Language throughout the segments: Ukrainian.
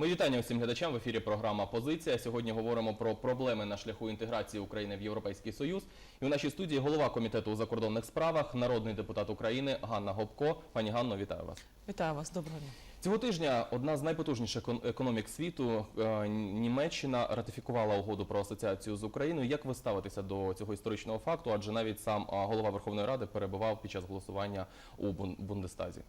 Ми вітання усім глядачам в ефірі. Програма Позиція. Сьогодні говоримо про проблеми на шляху інтеграції України в Європейський Союз. І у нашій студії голова комітету у закордонних справах, народний депутат України Ганна Гопко. Пані Ганно, вітаю вас. Вітаю вас, доброго дня. Цього тижня одна з найпотужніших екон- економік світу е, Німеччина ратифікувала угоду про асоціацію з Україною. Як ви ставитеся до цього історичного факту? Адже навіть сам голова Верховної Ради перебував під час голосування у Бундестазі.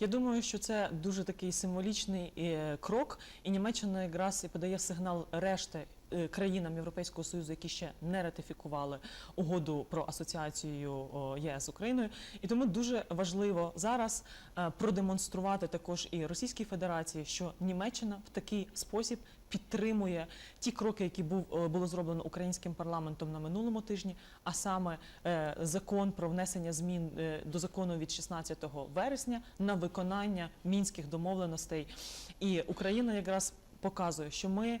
Я думаю, що це дуже такий символічний е, крок, і Німеччина якраз і подає сигнал решти е, країнам Європейського Союзу, які ще не ратифікували угоду про асоціацію ЄС з Україною. І тому дуже важливо зараз е, продемонструвати також і Російській Федерації, що Німеччина в такий спосіб підтримує ті кроки, які був е, було зроблено українським парламентом на минулому тижні, а саме е, закон про внесення змін е, до закону від 16 вересня на виконання мінських домовленостей. І Україна якраз показує, що ми.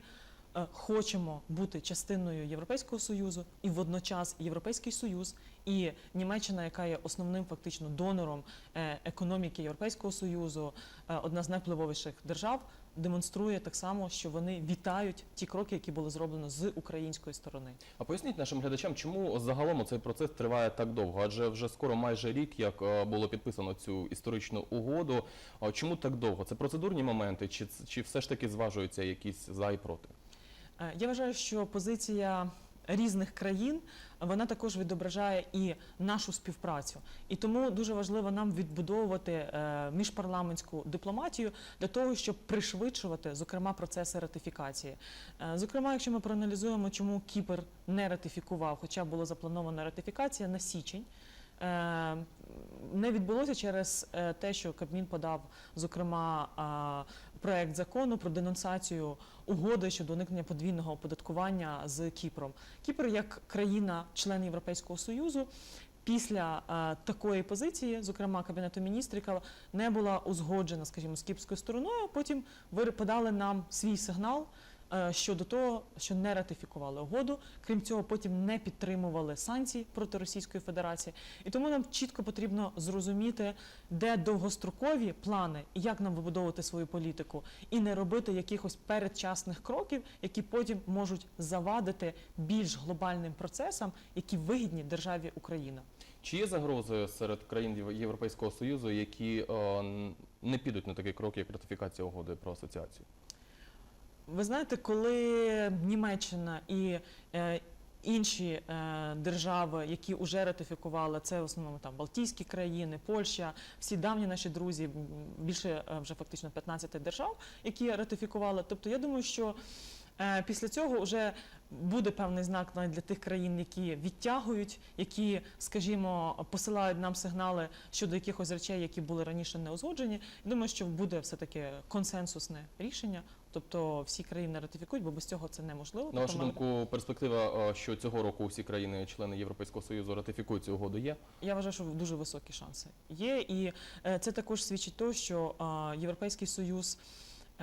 Е, Хочемо бути частиною Європейського союзу, і водночас Європейський союз і Німеччина, яка є основним фактично донором е, економіки Європейського союзу, е, одна з найвпливовіших держав, демонструє так само, що вони вітають ті кроки, які були зроблені з української сторони. А поясніть нашим глядачам, чому загалом цей процес триває так довго? Адже вже скоро майже рік, як було підписано цю історичну угоду. Чому так довго? Це процедурні моменти, чи, чи все ж таки зважуються якісь за і проти? Е, Я вважаю, що позиція різних країн вона також відображає і нашу співпрацю. І тому дуже важливо нам відбудовувати е, міжпарламентську дипломатію для того, щоб пришвидшувати, зокрема, процеси ратифікації. Е, Зокрема, якщо ми проаналізуємо, чому Кіпр не ратифікував, хоча була запланована ратифікація на січень. Не відбулося через те, що Кабмін подав, зокрема, проект закону про денонсацію угоди щодо уникнення подвійного оподаткування з Кіпром. Кіпр як країна-член Європейського союзу. Після е, такої позиції, зокрема кабінету міністрів, не була узгоджена, скажімо, з кіпською стороною. Потім ви подали нам свій сигнал щодо того, що не ратифікували угоду. Крім цього, потім не підтримували санкції проти Російської Федерації. І тому нам чітко потрібно зрозуміти, де довгострокові плани і як нам вибудовувати свою політику, і не робити якихось передчасних кроків, які потім можуть завадити більш глобальним процесам, які вигідні державі Україна. Чи є загрози серед країн Єв- Європейського Союзу, які е, не підуть на такий крок, як ратифікація угоди про асоціацію? Ви знаєте, коли Німеччина і е, інші е, держави, які вже ратифікували, це в основному там Балтійські країни, Польща, всі давні наші друзі, більше е, вже фактично 15 держав, які ратифікували. Тобто, я думаю, що е, після цього вже буде певний знак навіть для тих країн, які відтягують, які, скажімо, посилають нам сигнали щодо якихось речей, які були раніше не узгоджені. Я думаю, що буде все таки консенсусне рішення. Тобто всі країни ратифікують, бо без цього це неможливо. На вашу думку, перспектива, е, що цього року всі країни-члени Європейського Союзу ратифікують цю угоду є? Я вважаю, що дуже високі шанси є, і е, це також свідчить того, що е, Європейський Союз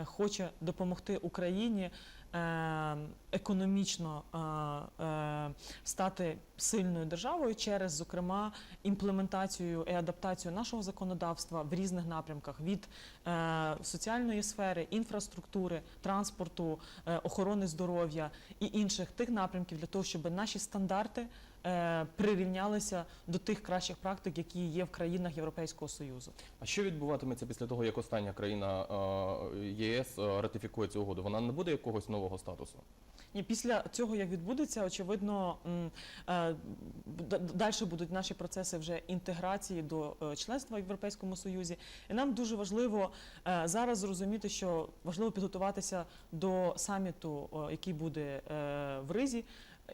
хоче допомогти Україні економічно е, е, стати сильною державою через, зокрема, імплементацію і адаптацію нашого законодавства в різних напрямках від е, соціальної сфери, інфраструктури, транспорту, е, охорони здоров'я і інших тих напрямків для того, щоб наші стандарти е, прирівнялися до тих кращих практик, які є в країнах Європейського союзу. А що відбуватиметься після того, як остання країна е, єС е, ратифікує цю угоду? Вона не буде якогось нового статусу? І після цього, як відбудеться, очевидно, далі будуть наші процеси вже інтеграції до е, членства в Європейському Союзі. І нам дуже важливо е, зараз зрозуміти, що важливо підготуватися до саміту, е, який буде е, в Ризі,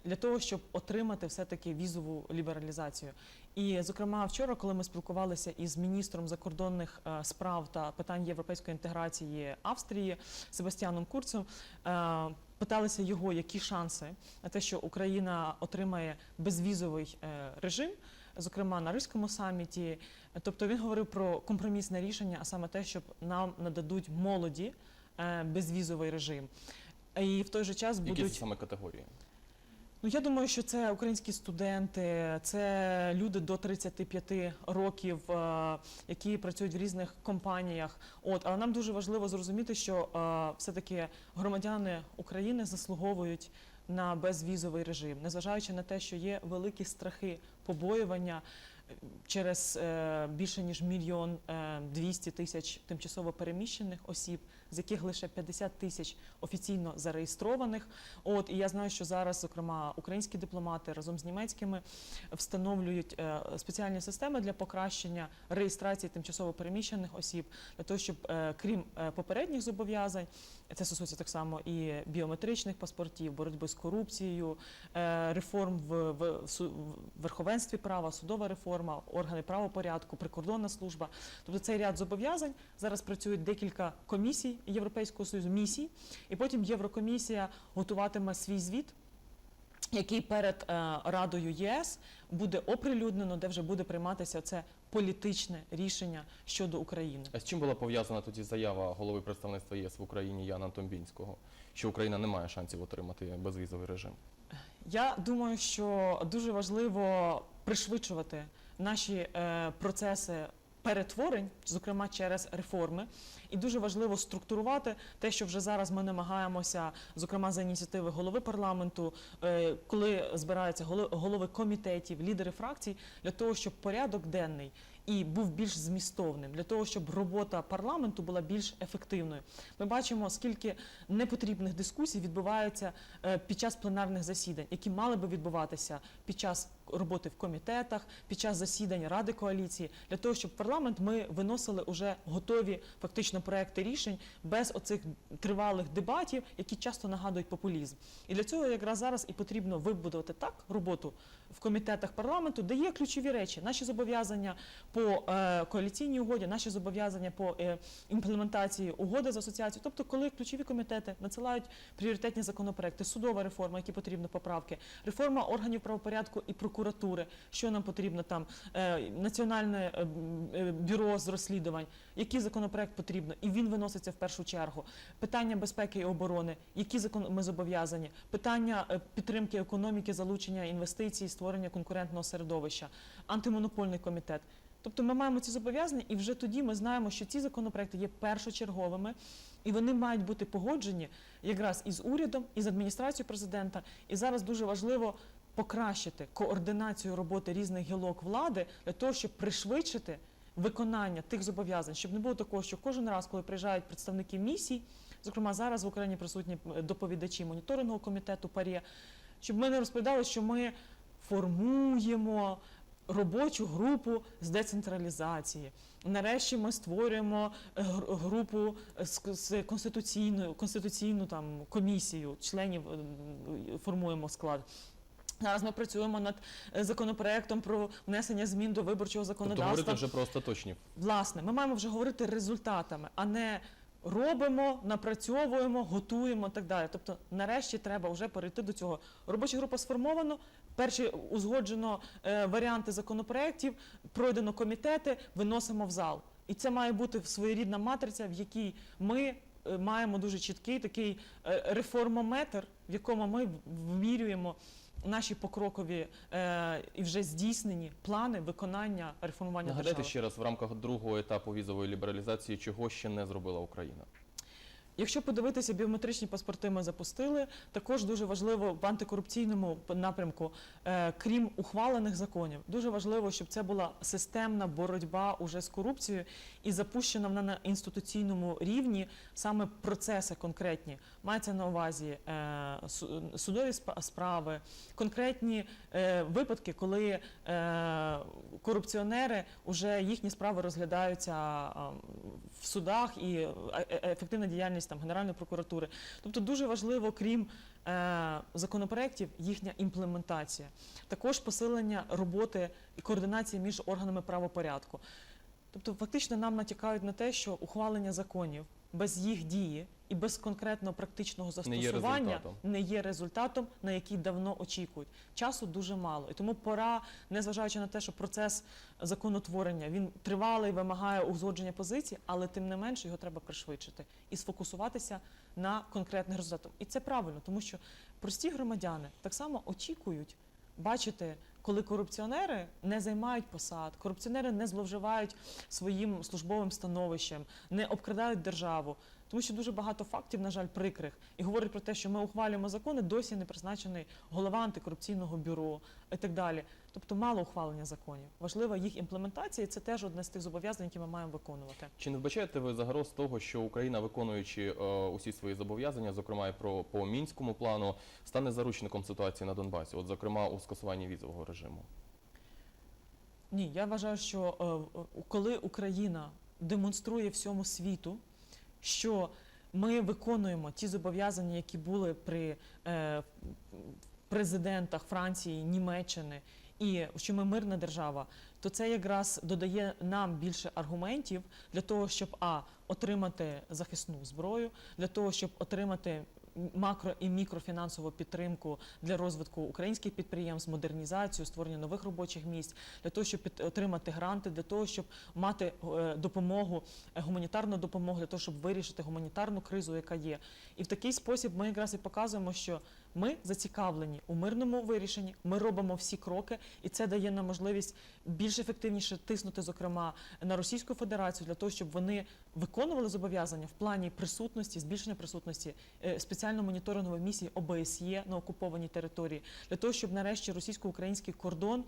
для того, щоб отримати все-таки візову лібералізацію. І, зокрема, вчора, коли ми спілкувалися із міністром закордонних е, справ та питань європейської інтеграції Австрії Себастьяном Курцем, е, питалися його, які шанси на те, що Україна отримає безвізовий е, режим, зокрема на Ризькому саміті. Тобто він говорив про компромісне рішення, а саме те, щоб нам нададуть молоді безвізовий режим. І в той же час Які це будуть саме категорії? Ну, я думаю, що це українські студенти, це люди до 35 років, е, які працюють в різних компаніях. От, але нам дуже важливо зрозуміти, що е, все-таки громадяни України заслуговують на безвізовий режим, незважаючи на те, що є великі страхи побоювання через е, більше ніж мільйон е, 200 тисяч тимчасово переміщених осіб, з яких лише 50 тисяч офіційно зареєстрованих. От і я знаю, що зараз, зокрема, українські дипломати разом з німецькими встановлюють е, спеціальні системи для покращення реєстрації тимчасово переміщених осіб, для того, щоб е, крім е, попередніх зобов'язань, це стосується так само і біометричних паспортів, боротьби з корупцією, е, реформ в, в, верховенстві права, судова реформа, органи правопорядку, прикордонна служба. Тобто цей ряд зобов'язань зараз працюють декілька комісій Європейського союзу, місій, і потім Єврокомісія готуватиме свій звіт. Який перед е, Радою ЄС буде оприлюднено, де вже буде прийматися це політичне рішення щодо України. А з чим була пов'язана тоді заява голови представництва ЄС в Україні Яна Томбінського, що Україна не має шансів отримати безвізовий режим? Я думаю, що дуже важливо пришвидшувати наші е, процеси перетворень, зокрема через реформи, і дуже важливо структурувати те, що вже зараз ми намагаємося, зокрема за ініціативи голови парламенту, е, коли збираються голови комітетів, лідери фракцій, для того, щоб порядок денний. І був більш змістовним для того, щоб робота парламенту була більш ефективною. Ми бачимо, скільки непотрібних дискусій відбувається е, під час пленарних засідань, які мали би відбуватися під час роботи в комітетах, під час засідань Ради коаліції, для того, щоб парламент ми виносили уже готові фактично проекти рішень без оцих тривалих дебатів, які часто нагадують популізм. І для цього якраз зараз і потрібно вибудувати так роботу в комітетах парламенту, де є ключові речі, наші зобов'язання по е, коаліційній угоді, наші зобов'язання по е, імплементації угоди з асоціацією. Тобто, коли ключові комітети надсилають пріоритетні законопроекти, судова реформа, які потрібно поправки, реформа органів правопорядку і прокуратури, що нам потрібно там, е, національне бюро з розслідувань, який законопроект потрібно, і він виноситься в першу чергу. Питання безпеки і оборони, які закон ми зобов'язані, питання підтримки економіки, залучення інвестицій, створення конкурентного середовища, антимонопольний комітет. Тобто ми маємо ці зобов'язання, і вже тоді ми знаємо, що ці законопроекти є першочерговими, і вони мають бути погоджені якраз із урядом, і з адміністрацією президента. І зараз дуже важливо покращити координацію роботи різних гілок влади для того, щоб пришвидшити виконання тих зобов'язань, щоб не було такого, що кожен раз, коли приїжджають представники місій, зокрема зараз в Україні присутні доповідачі моніторингового комітету ПАРЄ, щоб ми не розповідали, що ми формуємо робочу групу з децентралізації. Нарешті ми створюємо е, групу з, з конституційною конституційну там комісію членів е, формуємо склад. Зараз ми працюємо над е, законопроектом про внесення змін до виборчого Тобто законодавства. говорити вже про остаточні Власне, ми маємо вже говорити результатами, а не робимо, напрацьовуємо, готуємо і так далі. Тобто, нарешті треба вже перейти до цього. Робоча група сформовано. Перші узгоджено е, варіанти законопроєктів, пройдено комітети, виносимо в зал. І це має бути своєрідна матриця, в якій ми е, маємо дуже чіткий такий е, реформометр, в якому ми вмірюємо наші покрокові е, і вже здійснені плани виконання реформування Нагадайте держави. ще раз в рамках другого етапу візової лібералізації, чого ще не зробила Україна. Якщо подивитися, біометричні паспорти ми запустили. Також дуже важливо в антикорупційному напрямку, е, крім ухвалених законів, дуже важливо, щоб це була системна боротьба уже з корупцією і запущена вона на інституційному рівні саме процеси конкретні. Мається на увазі е, судові справи, конкретні е, випадки, коли корупціонери вже їхні справи розглядаються в судах і ефективна діяльність там Генеральної прокуратури. Тобто дуже важливо, крім е, законопроєктів, їхня імплементація. Також посилення роботи і координації між органами правопорядку. Тобто, фактично нам натякають на те, що ухвалення законів без їх дії і без конкретного практичного Не є застосування не є результатом, на який давно очікують. Часу дуже мало, і тому пора, незважаючи на те, що процес законотворення він тривалий, вимагає узгодження позицій, але тим не менше його треба пришвидшити і сфокусуватися на конкретних результатах. І це правильно, тому що прості громадяни так само очікують бачити, коли корупціонери не займають посад, корупціонери не зловживають своїм службовим становищем, не обкрадають державу. Тому що дуже багато фактів, на жаль, прикрих, і говорить про те, що ми ухвалюємо закони, досі не призначений голова антикорупційного бюро і так далі. Тобто мало ухвалення законів. Важлива їх імплементація, і це теж одне з тих зобов'язань, які ми маємо виконувати. Чи не вбачаєте ви загроз того, що Україна, виконуючи е, усі свої зобов'язання, зокрема і про по мінському плану, стане заручником ситуації на Донбасі, от зокрема у скасуванні візового режиму? Ні, я вважаю, що е, коли Україна демонструє всьому світу, що ми виконуємо ті зобов'язання, які були при е, президентах Франції, Німеччини, і що ми мирна держава, то це якраз додає нам більше аргументів для того, щоб а отримати захисну зброю, для того, щоб отримати макро і мікрофінансову підтримку для розвитку українських підприємств, модернізацію, створення нових робочих місць, для того, щоб отримати гранти, для того, щоб мати е, допомогу, е, гуманітарну допомогу, для того, щоб вирішити гуманітарну кризу, яка є. І в такий спосіб ми якраз і показуємо, що ми зацікавлені у мирному вирішенні, ми робимо всі кроки, і це дає нам можливість більш ефективніше тиснути, зокрема, на Російську Федерацію для того, щоб вони виконували зобов'язання в плані присутності, збільшення присутності е, спеціально моніторингової місії ОБСЄ на окупованій території, для того, щоб нарешті російсько-український кордон.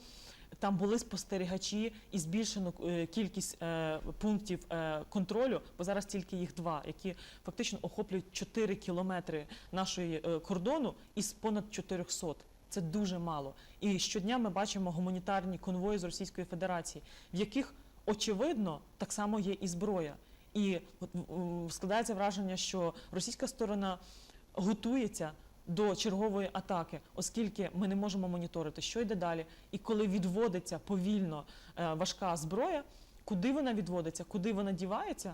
Там були спостерігачі і збільшено е, кількість е, пунктів е, контролю, бо зараз тільки їх два, які фактично охоплюють 4 кілометри нашої кордону із понад 400. Це дуже мало. І щодня ми бачимо гуманітарні конвої з Російської Федерації, в яких очевидно так само є і зброя. І складається враження, що російська сторона готується до чергової атаки, оскільки ми не можемо моніторити, що йде далі, і коли відводиться повільно е, важка зброя, куди вона відводиться, куди вона дівається.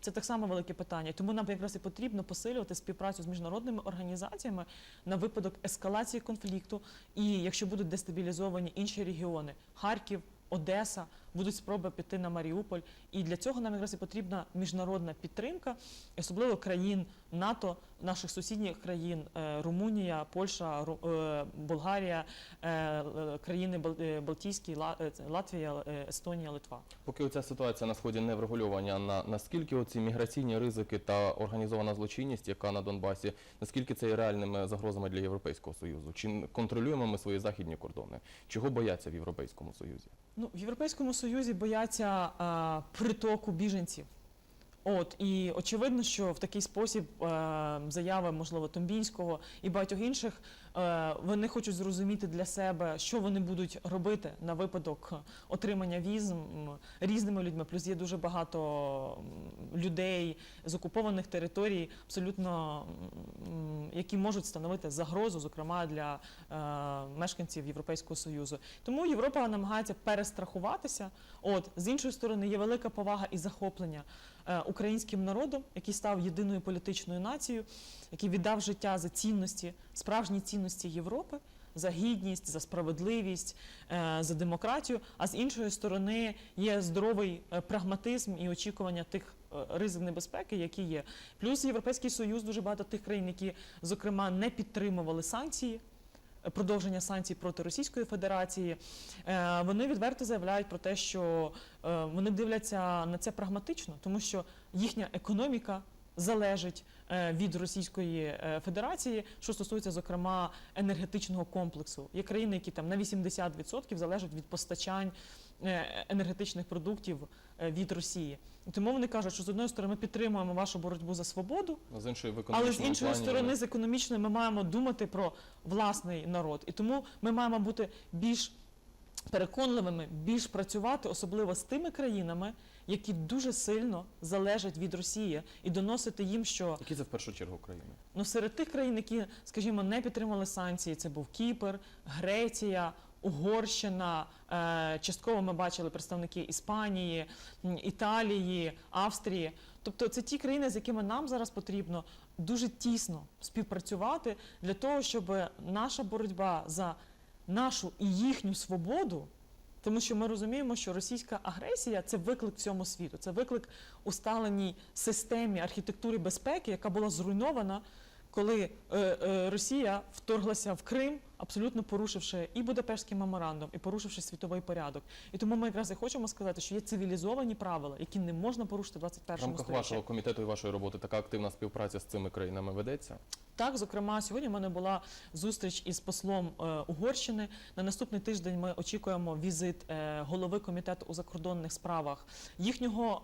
Це так само велике питання. Тому нам якраз і потрібно посилювати співпрацю з міжнародними організаціями на випадок ескалації конфлікту. І якщо будуть дестабілізовані інші регіони, Харків, Одеса, будуть спроби піти на Маріуполь. І для цього нам якраз і потрібна міжнародна підтримка, особливо країн НАТО, наших сусідніх країн е, Румунія, Польща, Болгарія, країни Бал- Балтійські, Латвія, Естонія, Литва. Поки оця ситуація на сході не врегульована, на наскільки оці міграційні ризики та організована злочинність, яка на Донбасі, наскільки це є реальними загрозами для Європейського союзу? Чи контролюємо ми свої західні кордони? Чого бояться в Європейському союзі? Ну, в Європейському Союзі бояться а, притоку біженців. От і очевидно, що в такий спосіб е, заяви, можливо, Томбінського і багатьох інших, вони хочуть зрозуміти для себе, що вони будуть робити на випадок отримання віз різними людьми. Плюс є дуже багато людей з окупованих територій, абсолютно які можуть становити загрозу, зокрема для е, мешканців Європейського союзу. Тому Європа намагається перестрахуватися. От з іншої сторони є велика повага і захоплення е, українським народом, який став єдиною політичною нацією, який віддав життя за цінності, справжні цінності Європи. За гідність, за справедливість, е, за демократію. А з іншої сторони є здоровий е, прагматизм і очікування тих е, ризик небезпеки, які є. Плюс Європейський Союз дуже багато тих країн, які, зокрема, не підтримували санкції. Продовження санкцій проти Російської Федерації, Е, вони відверто заявляють про те, що е, вони дивляться на це прагматично, тому що їхня економіка залежить е, від Російської Федерації, що стосується, зокрема, енергетичного комплексу. Є країни, які там на 80% залежать від постачань енергетичних продуктів е, від Росії. Тому вони кажуть, що з одної сторони ми підтримуємо вашу боротьбу за свободу, З іншої в але з іншої плані, сторони, з економічної, ми маємо думати про власний народ. І тому ми маємо бути більш переконливими, більш працювати, особливо з тими країнами, які дуже сильно залежать від Росії, і доносити їм, що які це в першу чергу країни? ну серед тих країн, які, скажімо, не підтримали санкції, це був Кіпр, Греція. Угорщина, е, частково ми бачили представники Іспанії, Італії, Австрії. Тобто це ті країни, з якими нам зараз потрібно дуже тісно співпрацювати для того, щоб наша боротьба за нашу і їхню свободу. Тому що ми розуміємо, що російська агресія це виклик всьому світу, це виклик усталеній системі архітектури безпеки, яка була зруйнована, коли е, е, Росія вторглася в Крим, абсолютно порушивши і Будапештський меморандум, і порушивши світовий порядок. І тому ми якраз і хочемо сказати, що є цивілізовані правила, які не можна порушити в В рамках столітті. вашого комітету і вашої роботи така активна співпраця з цими країнами ведеться? Так, зокрема, сьогодні в мене була зустріч із послом е, Угорщини. На наступний тиждень ми очікуємо візит е, голови комітету у закордонних справах їхнього е,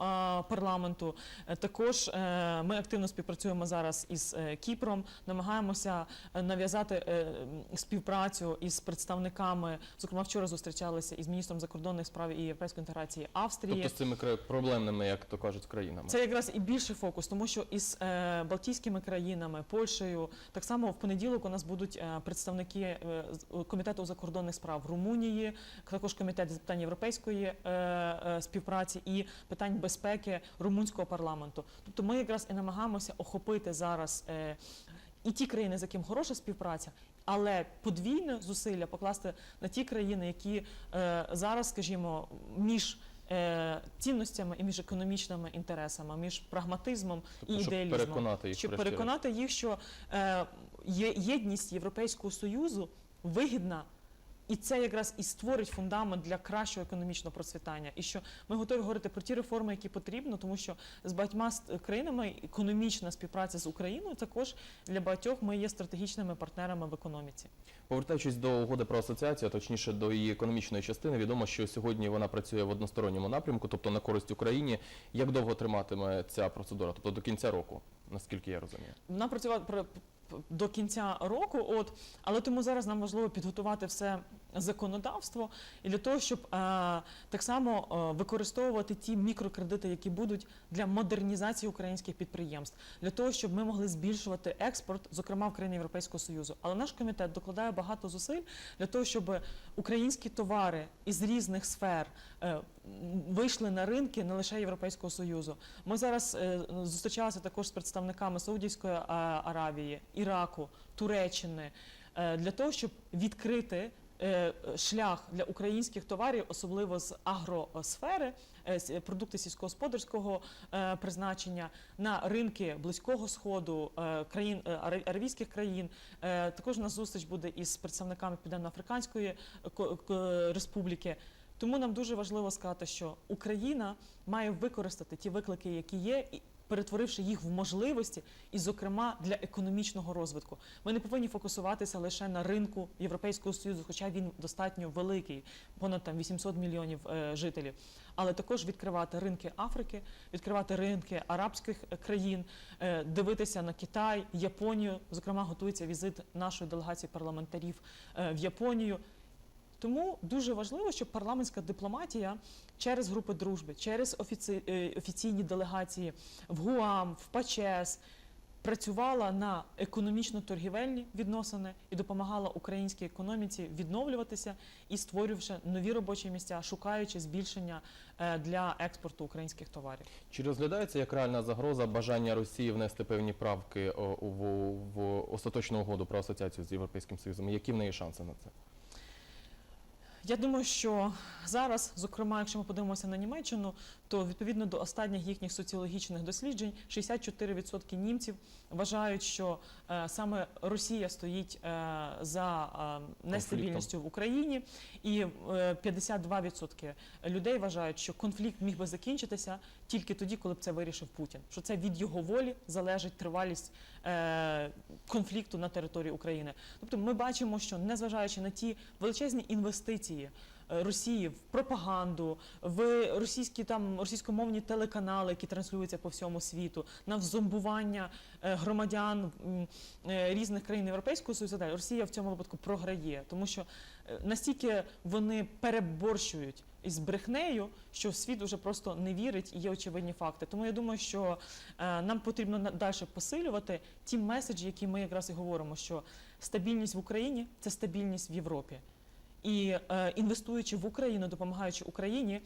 парламенту. Е, також е, ми активно співпрацюємо зараз із е, Кіпром, намагаємося е, нав'язати е, м, співпрацю із представниками. Зокрема, вчора зустрічалися із міністром закордонних справ і європейської інтеграції Австрії. Тобто з цими проблемними, як то кажуть, країнами? Це якраз і більший фокус, тому що із е, Балтійськими країнами, Польщею, так само в понеділок у нас будуть е, представники е, комітету закордонних справ Румунії, також комітет з питань європейської е, е, співпраці і питань безпеки румунського парламенту. Тобто ми якраз і намагаємося охопити зараз. Е, і ті країни, з яким хороша співпраця, але подвійне зусилля покласти на ті країни, які е, зараз, скажімо, між е, цінностями і між економічними інтересами, між прагматизмом Тобто, і щоб ідеалізмом, переконати їх, щоб врешті-решт. переконати їх, що е, є, єдність Європейського союзу вигідна. І це якраз і створить фундамент для кращого економічного процвітання. І що ми готові говорити про ті реформи, які потрібно, тому що з багатьма країнами економічна співпраця з Україною також для багатьох ми є стратегічними партнерами в економіці. Повертаючись до угоди про асоціацію, а точніше до її економічної частини, відомо, що сьогодні вона працює в односторонньому напрямку, тобто на користь Україні. Як довго триматиме ця процедура? Тобто до кінця року, наскільки я розумію? Вона працювала до кінця року, от але тому зараз нам важливо підготувати все законодавство і для того, щоб е, так само е, використовувати ті мікрокредити, які будуть для модернізації українських підприємств, для того, щоб ми могли збільшувати експорт, зокрема в країни Європейського Союзу. Але наш комітет докладає багато зусиль для того, щоб українські товари із різних сфер е, вийшли на ринки не лише Європейського Союзу. Ми зараз е, зустрічалися також з представниками Саудівської е, Аравії, Іраку, Туреччини е, для того, щоб відкрити шлях для українських товарів, особливо з агросфери, продукти сільськогосподарського призначення на ринки близького сходу, країн аравійських країн. Також у нас зустріч буде із представниками Південно-Африканської ко- ко- республіки. Тому нам дуже важливо сказати, що Україна має використати ті виклики, які є, і перетворивши їх в можливості, і, зокрема, для економічного розвитку. Ми не повинні фокусуватися лише на ринку Європейського союзу, хоча він достатньо великий, понад там 800 мільйонів е, жителів. Але також відкривати ринки Африки, відкривати ринки арабських е, країн, е, дивитися на Китай, Японію. Зокрема, готується візит нашої делегації парламентарів е, в Японію. Тому дуже важливо, щоб парламентська дипломатія через групи дружби, через офіці... е, офіційні делегації в ГУАМ, в ПАЧЕС працювала на економічно-торгівельні відносини і допомагала українській економіці відновлюватися і створювавши нові робочі місця, шукаючи збільшення е, для експорту українських товарів. Чи розглядається як реальна загроза бажання Росії внести певні правки в, в остаточну угоду про асоціацію з Європейським Союзом? Які в неї шанси на це? Я думаю, що зараз, зокрема, якщо ми подивимося на Німеччину, то відповідно до останніх їхніх соціологічних досліджень 64% німців вважають, що е, саме Росія стоїть е, за е, нестабільністю в Україні, і е, 52% людей вважають, що конфлікт міг би закінчитися тільки тоді, коли б це вирішив Путін. Що це від його волі залежить тривалість е, конфлікту на території України. Тобто, ми бачимо, що незважаючи на ті величезні інвестиції. Е, Росії в пропаганду, в російські там російськомовні телеканали, які транслюються по всьому світу, на зомбування е, громадян е, різних країн Європейського Союзу. далі, Росія в цьому випадку програє, тому що настільки вони переборщують із брехнею, що світ уже просто не вірить і є очевидні факти. Тому я думаю, що нам потрібно далі посилювати ті меседжі, які ми якраз і говоримо, що стабільність в Україні це стабільність в Європі. І е, інвестуючи в Україну, допомагаючи Україні.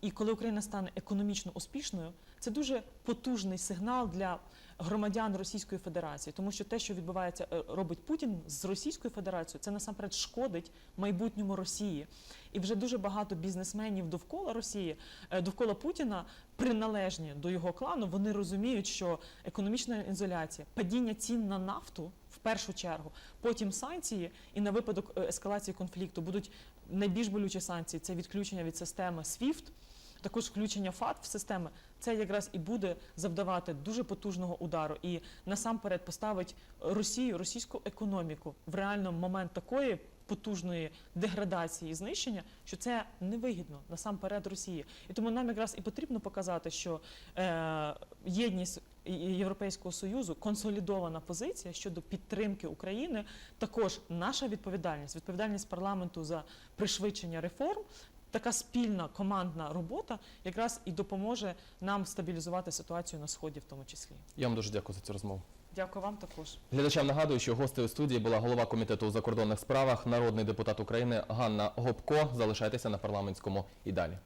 І коли Україна стане економічно успішною, це дуже потужний сигнал для громадян Російської Федерації, тому що те, що відбувається, е, робить Путін з Російською Федерацією, це насамперед шкодить майбутньому Росії. І вже дуже багато бізнесменів довкола Росії, е, довкола Путіна, приналежні до його клану, вони розуміють, що економічна ізоляція, падіння цін на нафту першу чергу, потім санкції, і на випадок е, ескалації конфлікту будуть найбільш болючі санкції це відключення від системи SWIFT, також включення ФАТ в системи. Це якраз і буде завдавати дуже потужного удару і насамперед поставить Росію, російську економіку в реально момент такої потужної деградації і знищення, що це невигідно насамперед Росії. І тому нам якраз і потрібно показати, що е, єдність Європейського союзу, консолідована позиція щодо підтримки України, також наша відповідальність, відповідальність парламенту за пришвидшення реформ. Така спільна командна робота якраз і допоможе нам стабілізувати ситуацію на сході, в тому числі. Я вам дуже дякую за цю розмову. Дякую вам також. Глядачам нагадую, що гостею студії була голова комітету у закордонних справах, народний депутат України Ганна Гопко. Залишайтеся на парламентському і далі.